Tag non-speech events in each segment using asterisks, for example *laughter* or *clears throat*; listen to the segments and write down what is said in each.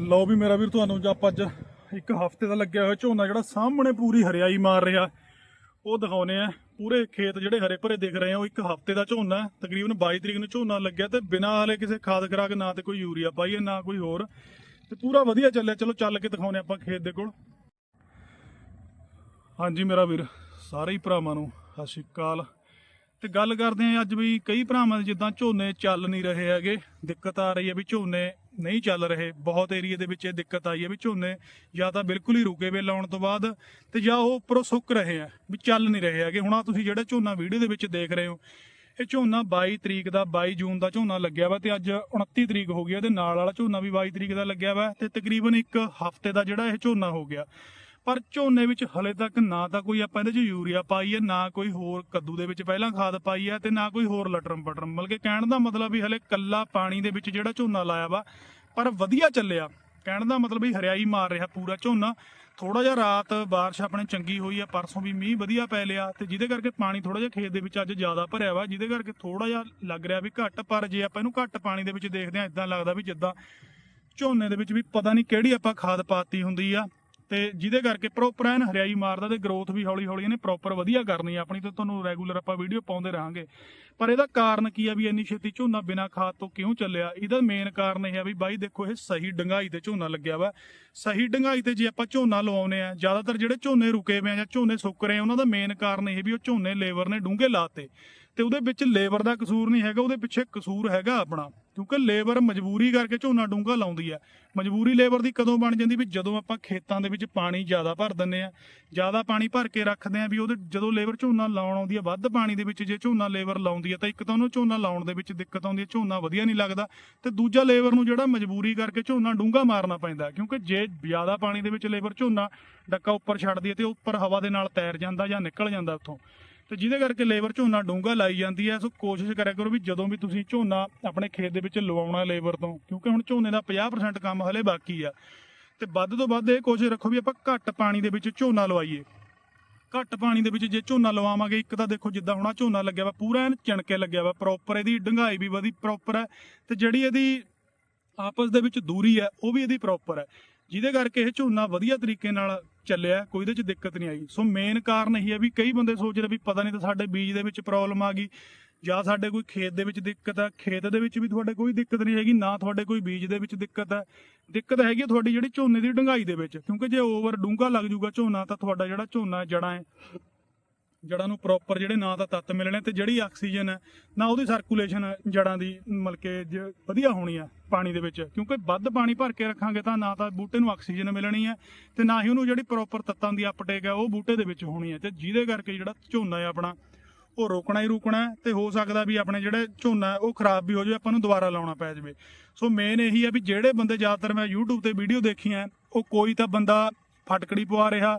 ਲਓ ਵੀ ਮੇਰਾ ਵੀਰ, ਤੁਹਾਨੂੰ ਜੋ ਆਪਾਂ ਅੱਜ ਇੱਕ ਹਫ਼ਤੇ ਦਾ ਲੱਗਿਆ ਹੋਇਆ ਝੋਨਾ ਜਿਹੜਾ ਸਾਹਮਣੇ ਪੂਰੀ ਹਰਿਆਈ ਮਾਰ ਰਿਹਾ, ਉਹ ਦਿਖਾਉਨੇ ਆ ਪੂਰੇ ਖੇਤ ਜਿਹੜੇ ਹਰੇ ਭਰੇ ਦਿਖ ਰਹੇ ਆ, ਉਹ ਇੱਕ ਹਫ਼ਤੇ ਦਾ ਝੋਨਾ ਤਕਰੀਬਨ 22 ਤਰੀਕ ਨੂੰ ਝੋਨਾ ਲੱਗਿਆ ਤੇ ਬਿਨਾਂ ਹਾਲੇ ਕਿਸੇ ਖਾਦ ਖਰਾਕ, ਨਾ ਤੇ ਕੋਈ ਯੂਰੀਆ ਪਾਈ ਹੈ, ਨਾ ਕੋਈ ਹੋਰ। ਤੇ ਪੂਰਾ ਵਧੀਆ ਚੱਲਿਆ। ਚਲੋ ਚੱਲ ਕੇ ਦਿਖਾਉਨੇ ਆਪਾਂ ਖੇਤ ਦੇ ਕੋਲ। ਹਾਂਜੀ ਮੇਰਾ ਵੀਰ, ਸਾਰੇ ਹੀ ਭਰਾਵਾਂ ਨੂੰ ਸਤਿ ਸ਼੍ਰੀ ਅਕਾਲ। ਤੇ ਗੱਲ ਕਰਦੇ ਆਂ ਅੱਜ ਵੀ ਕਈ ਭਰਾਵਾਂ ਦੇ ਜਿੱਦਾਂ ਝੋਨੇ ਚੱਲ ਨਹੀਂ ਰਹੇ ਹੈਗੇ, ਦਿੱਕਤ ਆ ਰਹੀ ਹੈ ਵੀ ਝੋਨੇ ਨਹੀਂ ਚੱਲ ਰਹੇ। ਬਹੁਤ ਏਰੀਆ ਦੇ ਵਿੱਚ ਇਹ ਦਿੱਕਤ ਆਈ ਹੈ ਵੀ ਝੋਨੇ ਜਾਂ ਤਾਂ ਬਿਲਕੁਲ ਹੀ ਰੁਕੇ ਵੇ ਲਾਉਣ ਤੋਂ ਬਾਅਦ ਤੇ ਜਾਂ ਉਹ ਉੱਪਰੋਂ ਸੁੱਕ ਰਹੇ ਆ, ਵੀ ਚੱਲ ਨਹੀਂ ਰਹੇ ਹੈਗੇ। ਹੁਣ ਆ ਤੁਸੀਂ ਜਿਹੜਾ ਝੋਨਾ ਵੀਡੀਓ ਦੇ ਵਿੱਚ ਦੇਖ ਰਹੇ ਹੋ, ਇਹ ਝੋਨਾ 22 ਤਰੀਕ ਦਾ 22 ਜੂਨ ਦਾ ਝੋਨਾ ਲੱਗਿਆ ਵਾ ਤੇ ਅੱਜ 29 ਤਰੀਕ ਹੋ ਗਈ ਤੇ ਨਾਲ ਵਾਲਾ ਝੋਨਾ ਵੀ 22 ਤਰੀਕ ਦਾ ਲੱਗਿਆ ਵਾ ਤੇ ਤਕਰੀਬਨ ਇੱਕ ਹਫ਼ਤੇ ਦਾ ਜਿਹੜਾ ਇਹ ਝੋਨਾ ਹੋ ਗਿਆ। ਪਰ ਝੋਨੇ ਵਿੱਚ ਹਲੇ ਤੱਕ ਨਾ ਤਾਂ ਕੋਈ ਆਪਾਂ ਇਹਦੇ 'ਚ ਯੂਰੀਆ ਪਾਈ ਹੈ, ਨਾ ਕੋਈ ਹੋਰ ਕੱਦੂ ਦੇ ਵਿੱਚ ਪਹਿਲਾਂ ਖਾਦ ਪਾਈ ਹੈ ਤੇ ਨਾ ਕੋਈ ਹੋਰ ਲਟਰਮ ਪਟਰਮ। ਮਤਲਬ ਕਿ ਕਹਿਣ ਦਾ ਮਤਲਬ ਵੀ ਹਲੇ ਕੱਲਾ ਪਾਣੀ ਦੇ ਵਿੱਚ ਜਿਹੜਾ ਝੋਨਾ ਲਾਇਆ ਵਾ, ਪਰ ਵਧੀਆ ਚੱਲਿਆ। ਕਹਿਣ ਦਾ ਮਤਲਬ ਵੀ ਹਰਿਆਈ ਮਾਰ ਰਿਹਾ ਪੂਰਾ ਝੋਨਾ। ਥੋੜਾ ਜਿਹਾ ਰਾਤ ਬਾਰਿਸ਼ ਆਪਣੇ ਚੰਗੀ ਹੋਈ ਆ ਪਰਸੋਂ ਵੀ ਮੀਂਹ ਵਧੀਆ ਪੈ ਲਿਆ ਤੇ ਜਿਹਦੇ ਕਰਕੇ ਪਾਣੀ ਥੋੜਾ ਜਿਹਾ ਖੇਤ ਦੇ ਵਿੱਚ ਅੱਜ ਜ਼ਿਆਦਾ ਭਰਿਆ ਵਾ, ਜਿਹਦੇ ਕਰਕੇ ਥੋੜਾ ਜਿਹਾ ਲੱਗ ਰਿਹਾ ਵੀ ਘੱਟ। ਪਰ ਜੇ ਆਪਾਂ ਇਹਨੂੰ ਘੱਟ ਪਾਣੀ ਦੇ ਵਿੱਚ ਦੇਖਦੇ ਆ ਇਦਾਂ ਲੱਗਦਾ ਵੀ ਜਿੱਦਾਂ ਝੋਨੇ ਦੇ ਵਿੱਚ ਵੀ ਪਤਾ ਨਹੀਂ ਕਿਹੜੀ ਆਪਾਂ ਖਾਦ ਪਾਤੀ ਹੁੰਦੀ ਆ। ਤੇ ਜਿਹਦੇ ਕਰਕੇ ਪ੍ਰੋਪਰ ਐਨ ਹਰਿਆਈ ਮਾਰਦਾ ਤੇ ਗਰੋਥ ਵੀ ਹੌਲੀ ਹੌਲੀ ਇਹਨੇ ਪ੍ਰੋਪਰ ਵਧੀਆ ਕਰਨੀ ਆ, ਆਪਣੀ ਤੇ ਤੁਹਾਨੂੰ ਰੈਗੂਲਰ ਆਪਾਂ ਵੀਡੀਓ ਪਾਉਂਦੇ ਰਹਾਂਗੇ। ਪਰ ਇਹਦਾ ਕਾਰਨ ਕੀ ਆ ਵੀ ਇੰਨੀ ਛੇਤੀ ਝੋਨਾ ਬਿਨਾਂ ਖਾਦ ਤੋਂ ਕਿਉਂ ਚੱਲਿਆ? ਇਹਦਾ ਮੇਨ ਕਾਰਨ ਇਹ ਆ ਵੀ ਬਾਈ ਦੇਖੋ, ਇਹ ਸਹੀ ਡੰਗਾਈ ਤੇ ਝੋਨਾ ਲੱਗਿਆ ਵਾ। ਸਹੀ ਡੰਗਾਈ ਤੇ ਜੇ ਆਪਾਂ ਝੋਨਾ ਲਵਾਉਨੇ ਆ, ਜ਼ਿਆਦਾਤਰ ਜਿਹੜੇ ਝੋਨੇ ਰੁਕੇ ਹੋਏ ਆ ਜਾਂ ਝੋਨੇ ਸੁੱਕ ਰਹੇ ਆ, ਉਹਨਾਂ ਦਾ ਮੇਨ ਕਾਰਨ ਇਹ ਵੀ ਉਹ ਝੋਨੇ ਲੇਬਰ ਨੇ ਡੂੰਘੇ ਲਾਤੇ। ਤੇ ਉਹਦੇ ਵਿੱਚ ਲੇਬਰ ਦਾ ਕਸੂਰ ਨਹੀਂ ਹੈਗਾ, ਉਹਦੇ ਪਿੱਛੇ ਕਸੂਰ ਹੈਗਾ ਆਪਣਾ। ਕਿਉਂਕਿ ਲੇਬਰ ਮਜਬੂਰੀ ਕਰਕੇ ਝੋਨਾ ਡੂੰਘਾ ਲਾਉਂਦੀ ਆ ਮਜਬੂਰੀ ਲੇਬਰ ਦੀ ਕਦੋਂ ਬਣ ਜਾਂਦੀ ਵੀ ਜਦੋਂ ਆਪਾਂ ਖੇਤਾਂ ਦੇ ਵਿੱਚ ਪਾਣੀ ਜ਼ਿਆਦਾ ਭਰ ਦਿੰਨੇ ਆ ਜ਼ਿਆਦਾ ਪਾਣੀ ਭਰ ਕੇ ਰੱਖਦੇ ਆ ਵੀ ਉਹਦੇ ਜਦੋਂ ਲੇਬਰ ਝੋਨਾ ਲਾਉਣ ਆਉਂਦੀ ਆ ਵੱਧ ਪਾਣੀ ਦੇ ਵਿੱਚ ਜੇ ਝੋਨਾ ਲੇਬਰ ਲਾਉਂਦੀ ਆ ਤਾਂ ਇੱਕ ਤਾਂ ਉਹਨੂੰ ਝੋਨਾ ਲਾਉਣ ਦੇ ਵਿੱਚ ਦਿੱਕਤ ਆਉਂਦੀ ਹੈ, ਝੋਨਾ ਵਧੀਆ ਨਹੀਂ ਲੱਗਦਾ ਤੇ ਦੂਜਾ ਲੇਬਰ ਨੂੰ ਜਿਹੜਾ ਮਜਬੂਰੀ ਕਰਕੇ ਝੋਨਾ ਡੂੰਘਾ ਮਾਰਨਾ ਪੈਂਦਾ ਕਿਉਂਕਿ ਜੇ ਜ਼ਿਆਦਾ ਪਾਣੀ ਦੇ ਵਿੱਚ ਲੇਬਰ ਝੋਨਾ ਡੱਕਾ ਉੱਪਰ ਛੱਡਦੀ ਹੈ ਤੇ ਉੱਪਰ ਹਵਾ ਦੇ ਨਾਲ ਤੈਰ ਜਾਂਦਾ ਜਾਂ ਨਿਕਲ ਜਾਂਦਾ ਉੱਥੋਂ। ਤੇ ਜਿਹਦੇ ਕਰਕੇ ਲੇਬਰ ਝੋਨਾ ਡੂੰਘਾ ਲਾਈ ਜਾਂਦੀ ਹੈ, ਸੋ ਕੋਸ਼ਿਸ਼ ਕਰਿਆ ਕਰੋ ਵੀ ਜਦੋਂ ਵੀ ਤੁਸੀਂ ਝੋਨਾ ਆਪਣੇ ਖੇਤ ਦੇ ਵਿੱਚ ਲਵਾਉਣਾ ਲੇਬਰ ਤੋਂ, ਕਿਉਂਕਿ ਹੁਣ ਝੋਨੇ ਦਾ 50% ਕੰਮ ਹਲੇ ਬਾਕੀ ਆ। ਤੇ ਵੱਧ ਤੋਂ ਵੱਧ ਇਹ ਕੋਸ਼ਿਸ਼ ਰੱਖੋ ਵੀ ਆਪਾਂ ਘੱਟ ਪਾਣੀ ਦੇ ਵਿੱਚ ਝੋਨਾ ਲਵਾਈਏ। ਘੱਟ ਪਾਣੀ ਦੇ ਵਿੱਚ ਜੇ ਝੋਨਾ ਲਵਾਵਾਂਗੇ, ਇੱਕ ਤਾਂ ਦੇਖੋ ਜਿੱਦਾਂ ਹੁਣ ਝੋਨਾ ਲੱਗਿਆ ਵਾ, ਪੂਰਾ ਐਨ ਚਣਕੇ ਲੱਗਿਆ ਵਾ ਪ੍ਰੋਪਰ ਇਹਦੀ ਡੰਗਾਈ ਵੀ ਵਧੀ ਪ੍ਰੋਪਰ ਹੈ। ਤੇ ਜਿਹੜੀ ਇਹਦੀ ਆਪਸ ਦੇ ਵਿੱਚ ਦੂਰੀ ਹੈ, ਉਹ ਵੀ ਇਹਦੀ ਪ੍ਰੋਪਰ ਹੈ। ਜਿਹਦੇ ਕਰਕੇ ਇਹ ਝੋਨਾ ਵਧੀਆ ਤਰੀਕੇ ਨਾਲ ਚੱਲਿਆ, ਕੋਈ ਇਹਦੇ ਚ ਦਿੱਕਤ ਨਹੀਂ ਆਈ। ਸੋ ਮੇਨ ਕਾਰਨ ਇਹ ਹੈ ਵੀ ਕਈ ਬੰਦੇ ਸੋਚ ਰਹੇ ਵੀ ਪਤਾ ਨਹੀਂ ਤਾਂ ਸਾਡੇ ਬੀਜ ਦੇ ਵਿੱਚ ਪ੍ਰੋਬਲਮ ਆ ਗਈ, ਜਾਂ ਸਾਡੇ ਕੋਈ ਖੇਤ ਦੇ ਵਿੱਚ ਦਿੱਕਤ ਆ, ਖੇਤ ਦੇ ਵਿੱਚ ਵੀ ਤੁਹਾਡੇ ਕੋਈ ਦਿੱਕਤ ਨਹੀਂ ਹੈਗੀ, ਨਾ ਤੁਹਾਡੇ ਕੋਈ ਬੀਜ ਦੇ ਵਿੱਚ ਦਿੱਕਤ ਹੈ ਦਿੱਕਤ ਹੈਗੀ ਹੈ ਤੁਹਾਡੀ ਜਿਹੜੀ ਝੋਨੇ ਦੀ ਡੰਗਾਈ ਦੇ ਵਿੱਚ, ਕਿਉਂਕਿ ਜੇ ਓਵਰ ਡੂੰਘਾ ਲੱਗ ਜੂਗਾ ਝੋਨਾ ਤਾਂ ਤੁਹਾਡਾ ਜਿਹੜਾ ਝੋਨਾ ਜੜਾਂ ਹੈ ਜੜਾਂ ਨੂੰ ਪ੍ਰੋਪਰ ਜਿਹੜੇ ਨਾ ਤਾਂ ਤੱਤ ਮਿਲਣੇ ਤੇ ਜਿਹੜੀ ਆਕਸੀਜਨ ਹੈ, ਨਾ ਉਹਦੀ ਸਰਕੂਲੇਸ਼ਨ ਜੜਾਂ ਦੀ ਮਤਲਬ ਕਿ ਜ- ਵਧੀਆ ਹੋਣੀ ਆ ਪਾਣੀ ਦੇ ਵਿੱਚ। ਕਿਉਂਕਿ ਵੱਧ ਪਾਣੀ ਭਰ ਕੇ ਰੱਖਾਂਗੇ ਤਾਂ ਨਾ ਤਾਂ ਬੂਟੇ ਨੂੰ ਆਕਸੀਜਨ ਮਿਲਣੀ ਹੈ ਤੇ ਨਾ ਹੀ ਉਹਨੂੰ ਜਿਹੜੀ ਪ੍ਰੋਪਰ ਤੱਤਾਂ ਦੀ ਅਪਟੇਕ ਹੈ ਉਹ ਬੂਟੇ ਦੇ ਵਿੱਚ ਹੋਣੀ ਹੈ। ਤੇ ਜਿਹਦੇ ਕਰਕੇ ਜਿਹੜਾ ਝੋਨਾ ਹੈ ਆਪਣਾ, ਉਹ ਰੋਕਣਾ ਹੀ ਰੁਕਣਾ ਹੈ ਤੇ ਹੋ ਸਕਦਾ ਵੀ ਆਪਣੇ ਜਿਹੜੇ ਝੋਨਾ ਉਹ ਖਰਾਬ ਵੀ ਹੋ ਜਾਵੇ, ਆਪਾਂ ਨੂੰ ਦੁਬਾਰਾ ਲਾਉਣਾ ਪੈ ਜਾਵੇ। ਸੋ ਮੇਨ ਇਹੀ ਹੈ ਵੀ ਜਿਹੜੇ ਬੰਦੇ ਜ਼ਿਆਦਾਤਰ ਮੈਂ YouTube ਤੇ ਵੀਡੀਓ ਦੇਖੀਆਂ, ਉਹ ਕੋਈ ਤਾਂ ਬੰਦਾ ਫਟਕੜੀ ਪਵਾ ਰਿਹਾ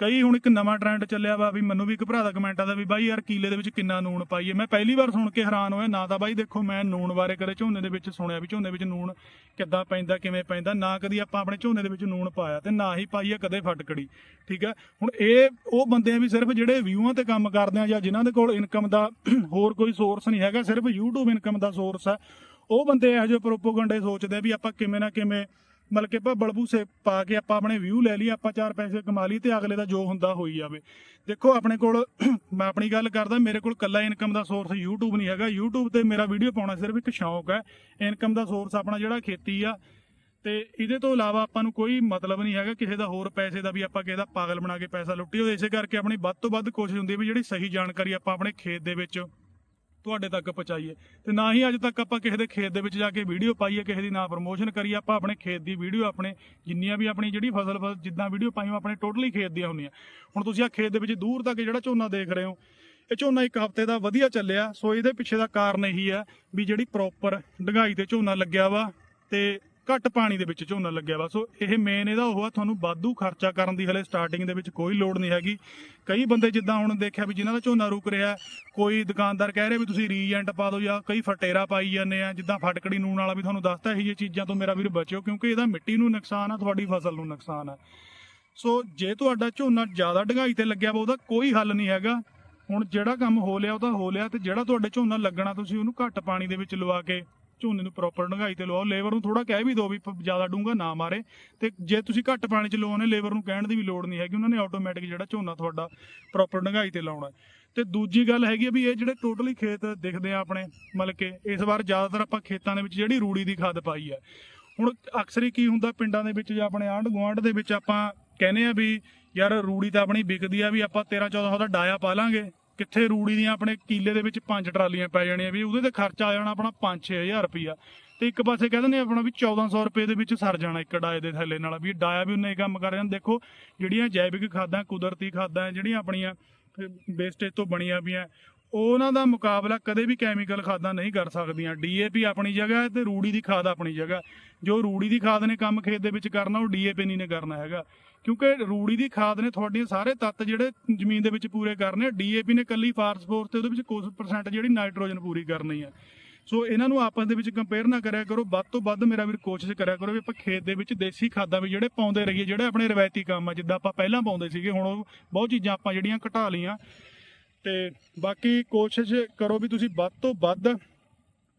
ਕਈ ਹੁਣ ਇੱਕ ਨਵਾਂ ਟ੍ਰੈਂਡ ਚੱਲਿਆ ਵਾ ਵੀ ਮੈਨੂੰ ਵੀ ਇੱਕ ਭਰਾ ਦਾ ਕਮੈਂਟ ਆਦਾ ਵੀ ਬਾਈ ਯਾਰ ਕੀਲੇ ਦੇ ਵਿੱਚ ਕਿੰਨਾ ਨੂਣ ਪਾਈਏ। ਮੈਂ ਪਹਿਲੀ ਵਾਰ ਸੁਣ ਕੇ ਹੈਰਾਨ ਹੋਇਆ, ਨਾ ਤਾਂ ਬਾਈ ਦੇਖੋ ਮੈਂ ਨੂਣ ਬਾਰੇ ਕਦੇ ਝੋਨੇ ਦੇ ਵਿੱਚ ਸੁਣਿਆ ਵੀ ਝੋਨੇ ਵਿੱਚ ਨੂਣ ਕਿੱਦਾਂ ਪੈਂਦਾ, ਕਿਵੇਂ ਪੈਂਦਾ, ਨਾ ਕਦੀ ਆਪਾਂ ਆਪਣੇ ਝੋਨੇ ਦੇ ਵਿੱਚ ਨੂਣ ਪਾਇਆ ਤੇ ਨਾ ਹੀ ਪਾਈਏ ਕਦੇ ਫਟਕੜੀ, ਠੀਕ ਹੈ ਹੁਣ ਇਹ ਉਹ ਬੰਦੇ ਆ ਵੀ ਸਿਰਫ ਜਿਹੜੇ ਵਿਊਆਂ ਤੇ ਕੰਮ ਕਰਦੇ ਆ ਜਾਂ ਜਿਨ੍ਹਾਂ ਦੇ ਕੋਲ ਇਨਕਮ ਦਾ ਹੋਰ ਕੋਈ ਸੋਰਸ ਨਹੀਂ ਹੈਗਾ, ਸਿਰਫ YouTube ਇਨਕਮ ਦਾ ਸੋਰਸ ਹੈ ਉਹ ਬੰਦੇ ਇਹੋ ਜਿਹੇ ਪ੍ਰੋਪੋਗੰਡੇ ਸੋਚਦੇ ਆ ਵੀ ਆਪਾਂ ਕਿਵੇਂ ਨਾ ਕਿਵੇਂ ਮਤਲਬ ਕਿ ਭੱਬਲ ਭੂਸੇ ਪਾ ਕੇ ਆਪਾਂ ਆਪਣੇ ਵਿਊ ਲੈ ਲਈ, ਆਪਾਂ ਚਾਰ ਪੈਸੇ ਕਮਾ ਲਈ ਤੇ ਅਗਲੇ ਦਾ ਜੋ ਹੁੰਦਾ ਹੋਈ ਜਾਵੇ। ਦੇਖੋ, ਆਪਣੇ ਕੋਲ *clears throat* ਮੈਂ ਆਪਣੀ ਗੱਲ ਕਰਦਾ, ਮੇਰੇ ਕੋਲ ਕੱਲਾ ਇਨਕਮ ਦਾ ਸੋਰਸ YouTube ਨਹੀਂ ਹੈਗਾ। YouTube ਤੇ ਮੇਰਾ ਵੀਡੀਓ ਪਾਉਣਾ ਸਿਰਫ ਇੱਕ ਸ਼ੌਂਕ ਹੈ। ਇਨਕਮ ਦਾ ਸੋਰਸ ਆਪਣਾ ਜਿਹੜਾ ਖੇਤੀ ਆ, ਤੇ ਇਹਦੇ ਤੋਂ ਇਲਾਵਾ ਆਪਾਂ ਨੂੰ ਕੋਈ ਮਤਲਬ ਨਹੀਂ ਹੈਗਾ ਕਿਸੇ ਦਾ ਹੋਰ ਪੈਸੇ ਦਾ ਵੀ ਆਪਾਂ ਕਿਸੇ ਦਾ ਪਾਗਲ ਬਣਾ ਕੇ ਪੈਸਾ ਲੁੱਟੀਏ। ਇਸੇ ਕਰਕੇ ਆਪਣੀ ਵੱਧ ਤੋਂ ਵੱਧ ਕੋਸ਼ਿਸ਼ ਹੁੰਦੀ ਹੈ ਵੀ ਜਿਹੜੀ ਸਹੀ ਜਾਣਕਾਰੀ ਆਪਾਂ ਆਪਣੇ ਖੇਤ ਦੇ ਵਿੱਚ ਤੁਹਾਡੇ ਤੱਕ ਪਹੁੰਚਾਈਏ। ਤੇ ਨਾ ਹੀ ਅੱਜ ਤੱਕ ਆਪਾਂ ਕਿਸੇ ਦੇ ਖੇਤ ਦੇ ਵਿੱਚ ਜਾ ਕੇ ਵੀਡੀਓ ਪਾਈਏ ਕਿਸੇ ਦੀ ਨਾ ਪ੍ਰਮੋਸ਼ਨ ਕਰੀਏ ਆਪਾਂ ਆਪਣੇ ਖੇਤ ਦੀ ਵੀਡੀਓ, ਆਪਣੇ ਜਿੰਨੀਆਂ ਵੀ ਆਪਣੀ ਜਿਹੜੀ ਫਸਲ ਫਸਲ ਜਿੱਦਾਂ ਵੀਡੀਓ ਪਾਈਆਂ ਆਪਣੇ ਟੋਟਲੀ ਖੇਤ ਦੀਆਂ ਹੁੰਦੀਆਂ। ਹੁਣ ਤੁਸੀਂ ਆ ਖੇਤ ਦੇ ਵਿੱਚ ਦੂਰ ਤੱਕ ਜਿਹੜਾ ਝੋਨਾ ਦੇਖ ਰਹੇ ਹੋ, ਇਹ ਝੋਨਾ ਇੱਕ ਹਫ਼ਤੇ ਦਾ ਵਧੀਆ ਚੱਲਿਆ, ਸੋ ਇਹਦੇ ਪਿੱਛੇ ਦਾ ਕਾਰਨ ਇਹੀ ਹੈ ਵੀ ਜਿਹੜੀ ਪ੍ਰੋਪਰ ਡੰਗਾਈ ਤੇ ਝੋਨਾ ਲੱਗਿਆ ਵਾ, ਤੇ ਘੱਟ ਪਾਣੀ ਦੇ ਵਿੱਚ ਝੋਨਾ ਲੱਗਿਆ ਵਾ। ਸੋ ਇਹ ਮੇਨ ਇਹਦਾ ਉਹ ਆ, ਤੁਹਾਨੂੰ ਵਾਧੂ ਖਰਚਾ ਕਰਨ ਦੀ ਹਲੇ ਸਟਾਰਟਿੰਗ ਦੇ ਵਿੱਚ ਕੋਈ ਲੋੜ ਨਹੀਂ ਹੈਗੀ। ਕਈ ਬੰਦੇ ਜਿੱਦਾਂ ਹੁਣ ਦੇਖਿਆ ਵੀ ਜਿਨ੍ਹਾਂ ਦਾ ਝੋਨਾ ਰੁਕ ਰਿਹਾ, ਕੋਈ ਦੁਕਾਨਦਾਰ ਕਹਿ ਰਿਹਾ ਵੀ ਤੁਸੀਂ ਰੀਜੈਂਟ ਪਾ ਦਿਓ ਜਾਂ ਕਈ ਫਟੇਰਾ ਪਾਈ ਜਾਂਦੇ ਆ, ਜਿੱਦਾਂ ਫਟਕੜੀ ਨੂਣ ਵਾਲਾ ਵੀ ਤੁਹਾਨੂੰ ਦੱਸਤਾ ਇਹ ਜਿਹੀਆਂ ਚੀਜ਼ਾਂ ਤੋਂ ਮੇਰਾ ਵੀਰ ਬਚਿਓ, ਕਿਉਂਕਿ ਇਹਦਾ ਮਿੱਟੀ ਨੂੰ ਨੁਕਸਾਨ ਆ, ਤੁਹਾਡੀ ਫਸਲ ਨੂੰ ਨੁਕਸਾਨ ਆ। ਸੋ ਜੇ ਤੁਹਾਡਾ ਝੋਨਾ ਜ਼ਿਆਦਾ ਡੰਗਾਈ ਤੇ ਲੱਗਿਆ ਵਾ, ਉਹਦਾ ਕੋਈ ਹੱਲ ਨਹੀਂ ਹੈਗਾ। ਹੁਣ ਜਿਹੜਾ ਕੰਮ ਹੋ ਲਿਆ, ਉਹ ਤਾਂ ਹੋ ਲਿਆ ਤੇ ਜਿਹੜਾ ਤੁਹਾਡੇ ਝੋਨਾ ਲੱਗਣਾ, ਤੁਸੀਂ ਉਹਨੂੰ ਘੱਟ ਪਾਣੀ ਦੇ ਵਿੱਚ ਲਵਾ ਕੇ ਝੋਨੇ ਨੂੰ ਪ੍ਰੋਪਰ ਡੰਗਾਈ ਤੇ ਲਵਾਓ। ਲੇਬਰ ਨੂੰ ਥੋੜਾ ਕਹਿ ਵੀ ਦਿਓ ਵੀ ਜ਼ਿਆਦਾ ਡੂੰਗਾ ਨਾ ਮਾਰੇ। ਤੇ ਜੇ ਤੁਸੀਂ ਘੱਟ ਪਾਣੀ 'ਚ ਲਵਾਉਣੇ ਲੇਬਰ ਨੂੰ ਕਹਿਣ ਦੀ ਵੀ ਲੋੜ ਨਹੀਂ ਹੈਗੀ। ਉਹਨਾਂ ਨੇ ਆਟੋਮੈਟਿਕ ਜਿਹੜਾ ਝੋਨਾ ਤੁਹਾਡਾ ਪ੍ਰੋਪਰ ਡੰਗਾਈ ਤੇ ਲਾਉਣਾ ਹੈ। ਤੇ ਦੂਜੀ ਗੱਲ ਹੈਗੀ ਆ ਵੀ ਇਹ ਜਿਹੜੇ ਟੋਟਲੀ ਖੇਤ ਦਿਖਦੇ ਆ ਆਪਣੇ, ਮਤਲਬ ਕਿ ਇਸ ਵਾਰ ਜ਼ਿਆਦਾਤਰ ਆਪਾਂ ਖੇਤਾਂ ਦੇ ਵਿੱਚ ਜਿਹੜੀ ਰੂੜੀ ਦੀ ਖਾਦ ਪਾਈ ਆ। ਹੁਣ ਅਕਸਰ ਹੀ ਕੀ ਹੁੰਦਾ, ਪਿੰਡਾਂ ਦੇ ਵਿੱਚ ਜਾਂ ਆਪਣੇ ਆਂਢ ਗੁਆਂਢ ਦੇ ਵਿੱਚ ਆਪਾਂ ਕਹਿੰਦੇ ਆ ਵੀ, ਯਾਰ ਰੂੜੀ ਤਾਂ ਆਪਣੀ ਵਿਕਦੀ ਆ ਵੀ ਆਪਾਂ 13 1400 ਦਾ ਡਾਇਆ ਪਾ ਲਾਂਗੇ। ਕਿੱਥੇ ਰੂੜੀ ਦੀਆਂ ਆਪਣੇ ਕੀਲੇ ਦੇ ਵਿੱਚ ਪੰਜ ਟਰਾਲੀਆਂ ਪੈ ਜਾਣੀਆਂ ਵੀ ਉਹਦੇ ਤੇ ਖਰਚਾ ਆ ਜਾਣਾ ਆਪਣਾ 5-6000 ਰੁਪਈਆ। ਤੇ ਇੱਕ ਪਾਸੇ ਕਹਿੰਦੇ ਨੇ ਆਪਣਾ ਵੀ 1400 ਰੁਪਏ ਦੇ ਵਿੱਚ ਸਰ ਜਾਣਾ ਇੱਕ ਡਾਏ ਦੇ ਥੱਲੇ ਨਾਲ, ਵੀ ਡਾਇਆ ਵੀ ਉਨੇ ਹੀ ਕੰਮ ਕਰ ਰਿਹਾ। ਦੇਖੋ, ਜਿਹੜੀਆਂ ਜੈਵਿਕ ਖਾਦਾਂ, ਕੁਦਰਤੀ ਖਾਦਾਂ, ਜਿਹੜੀਆਂ ਆਪਣੀਆਂ ਵੇਸਟੇਜ ਤੋਂ ਬਣੀਆਂ ਪਈਆਂ ਉਹਨਾਂ ਦਾ ਮੁਕਾਬਲਾ ਕਦੇ ਵੀ ਕੈਮੀਕਲ ਖਾਦਾਂ ਨਹੀਂ ਕਰ ਸਕਦੀਆਂ। ਡੀਏਪੀ ਆਪਣੀ ਜਗ੍ਹਾ ਹੈ ਤੇ ਰੂੜੀ ਦੀ ਖਾਦ ਆਪਣੀ ਜਗ੍ਹਾ ਜੋ ਰੂੜੀ ਦੀ ਖਾਦ ਨੇ ਕੰਮ ਖੇਤ ਦੇ ਵਿੱਚ ਕਰਨਾ, ਉਹ ਡੀਏਪੀ ਨਹੀਂ ਨੇ ਕਰਨਾ ਹੈਗਾ। ਕਿਉਂਕਿ ਰੂੜੀ ਦੀ ਖਾਦ ਨੇ ਤੁਹਾਡੀਆਂ ਸਾਰੇ ਤੱਤ ਜਿਹੜੇ ਜ਼ਮੀਨ ਦੇ ਵਿੱਚ ਪੂਰੇ ਕਰਨੇ ਡੀਏਪੀ ਨੇ ਕੱਲੀ ਫਾਸਫੋਰਸ ਤੇ ਉਹਦੇ ਵਿੱਚ ਕੁਝ ਪਰਸੈਂਟ ਜਿਹੜੀ ਨਾਈਟ੍ਰੋਜਨ ਪੂਰੀ ਕਰਨੀ ਹੈ। ਸੋ ਇਹਨਾਂ ਨੂੰ ਆਪਸ ਦੇ ਵਿੱਚ ਕੰਪੇਅਰ ਨਾ ਕਰਿਆ ਕਰੋ। ਵੱਧ ਤੋਂ ਵੱਧ ਮੇਰਾ ਵੀਰ ਕੋਸ਼ਿਸ਼ ਕਰਿਆ ਕਰੋ ਵੀ ਆਪਾਂ ਖੇਤ ਦੇ ਵਿੱਚ ਦੇਸੀ ਖਾਦਾਂ ਵੀ ਜਿਹੜੇ ਪਾਉਂਦੇ ਰਹੀਏ, ਜਿਹੜੇ ਆਪਣੇ ਰਵਾਇਤੀ ਕੰਮ ਆ, ਜਿੱਦਾਂ ਆਪਾਂ ਪਹਿਲਾਂ ਪਾਉਂਦੇ ਸੀਗੇ, ਹੁਣ ਉਹ ਬਹੁਤ ਚੀਜ਼ਾਂ ਆਪਾਂ ਜਿਹੜੀਆਂ ਘਟਾ ਲਈਆਂ। ਤੇ ਬਾਕੀ ਕੋਸ਼ਿਸ਼ ਕਰੋ ਵੀ ਤੁਸੀਂ ਵੱਧ ਤੋਂ ਵੱਧ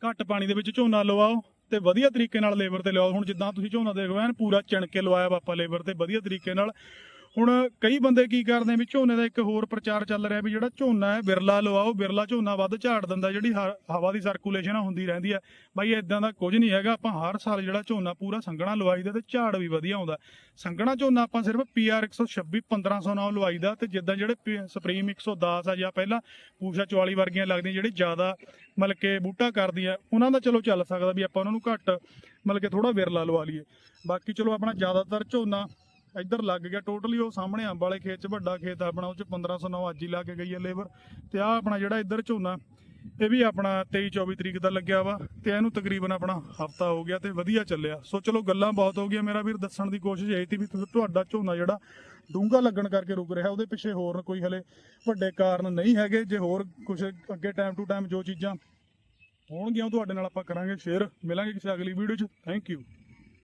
ਘੱਟ ਪਾਣੀ ਦੇ ਵਿੱਚ ਝੋਨਾ ਲਵਾਓ ਤੇ ਵਧੀਆ ਤਰੀਕੇ ਨਾਲ ਲੇਬਰ ਤੇ ਲਵਾਓ ਹੁਣ ਜਿੱਦਾਂ ਤੁਸੀਂ ਝੋਨਾ ਦੇਖੋ ਐਨ ਪੂਰਾ ਚਿਣ ਕੇ ਲਵਾਇਆ ਵਾ ਆਪਾਂ ਲੇਬਰ ਤੇ, ਵਧੀਆ ਤਰੀਕੇ ਨਾਲ। ਹੁਣ ਕਈ ਬੰਦੇ ਕੀ ਕਰਦੇ ਆ ਵੀ ਝੋਨੇ ਦਾ ਇੱਕ ਹੋਰ ਪ੍ਰਚਾਰ ਚੱਲ ਰਿਹਾ ਵੀ ਜਿਹੜਾ ਝੋਨਾ ਹੈ, ਬਿਰਲਾ ਲਵਾਓ, ਬਿਰਲਾ ਝੋਨਾ ਵੱਧ ਝਾੜ ਦਿੰਦਾ, ਜਿਹੜੀ ਹ- ਹਵਾ ਦੀ ਸਰਕੂਲੇਸ਼ਨ ਹੁੰਦੀ ਰਹਿੰਦੀ ਹੈ ਬਾਈ ਇਦਾਂ ਦਾ ਕੁਝ ਨਹੀਂ ਹੈਗਾ, ਆਪਾਂ ਹਰ ਸਾਲ ਜਿਹੜਾ ਝੋਨਾ ਪੂਰਾ ਸੰਘਣਾ ਲਵਾਈਦਾ ਤੇ ਝਾੜ ਵੀ ਵਧੀਆ ਆਉਂਦਾ। ਸੰਘਣਾ ਝੋਨਾ ਆਪਾਂ ਸਿਰਫ PR 126 1500 ਨਾਲ ਲਵਾਈਦਾ ਤੇ ਜਿੱਦਾਂ ਜਿਹੜੇ ਪ- ਸੁਪਰੀਮ 110 ਆ ਜਾਂ ਪਹਿਲਾਂ ਪੂਸ਼ਾ 44 ਵਰਗੀਆਂ ਲੱਗਦੀਆਂ, ਜਿਹੜੀ ਜ਼ਿਆਦਾ ਮਤਲਬ ਕਿ ਬੂਟਾ ਕਰਦੀਆਂ, ਉਹਨਾਂ ਦਾ ਚਲੋ ਚੱਲ ਸਕਦਾ ਵੀ ਆਪਾਂ ਉਹਨਾਂ ਨੂੰ ਘੱਟ ਮਤਲਬ ਕਿ ਥੋੜਾ ਵਿਰਲਾ ਲਵਾ ਲਈਏ। ਬਾਕੀ ਚਲੋ ਆਪਣਾ ਜ਼ਿਆਦਾਤਰ ਝੋਨਾ ਇੱਧਰ ਲੱਗ ਗਿਆ ਟੋਟਲੀ ਉਹ ਸਾਹਮਣੇ ਅੰਬ ਵਾਲੇ ਖੇਤ 'ਚ, ਵੱਡਾ ਖੇਤ ਆ ਆਪਣਾ, ਉਹ 'ਚ 1509 ਅੱਜ ਹੀ ਲਾ ਕੇ ਗਈ ਹੈ ਲੇਬਰ। ਤੇ ਆ ਆਪਣਾ ਜਿਹੜਾ ਇੱਧਰ ਝੋਨਾ, ਇਹ ਵੀ ਆਪਣਾ 23 24 ਤਰੀਕ ਦਾ ਲੱਗਿਆ ਵਾ, ਤੇ ਇਹਨੂੰ ਤਕਰੀਬਨ ਆਪਣਾ ਹਫਤਾ ਹੋ ਗਿਆ ਤੇ ਵਧੀਆ ਚੱਲਿਆ। ਸੋ ਚਲੋ ਗੱਲਾਂ ਬਹੁਤ ਹੋ ਗਈਆਂ। ਮੇਰਾ ਵੀਰ ਦੱਸਣ ਦੀ ਕੋਸ਼ਿਸ਼ ਇਹ ਸੀ ਵੀ ਤੁਸੀਂ- ਤੁਹਾਡਾ ਝੋਨਾ ਜਿਹੜਾ ਡੂੰਘਾ ਲੱਗਣ ਕਰਕੇ ਰੁਕ ਰਿਹਾ, ਉਹਦੇ ਪਿੱਛੇ ਹੋਰ ਕੋਈ ਹਲੇ ਵੱਡੇ ਕਾਰਨ ਨਹੀਂ ਹੈਗੇ। ਜੇ ਹੋਰ ਕੁਝ ਅੱਗੇ ਟਾਈਮ ਟੂ ਟਾਈਮ ਜੋ ਚੀਜ਼ਾਂ ਹੋਣਗੀਆਂ, ਉਹ ਤੁਹਾਡੇ ਨਾਲ ਆਪਾਂ ਕਰਾਂਗੇ ਸ਼ੇਅਰ ਮਿਲਾਂਗੇ ਕਿਸੇ ਅਗਲੀ ਵੀਡੀਓ 'ਚ। Thank you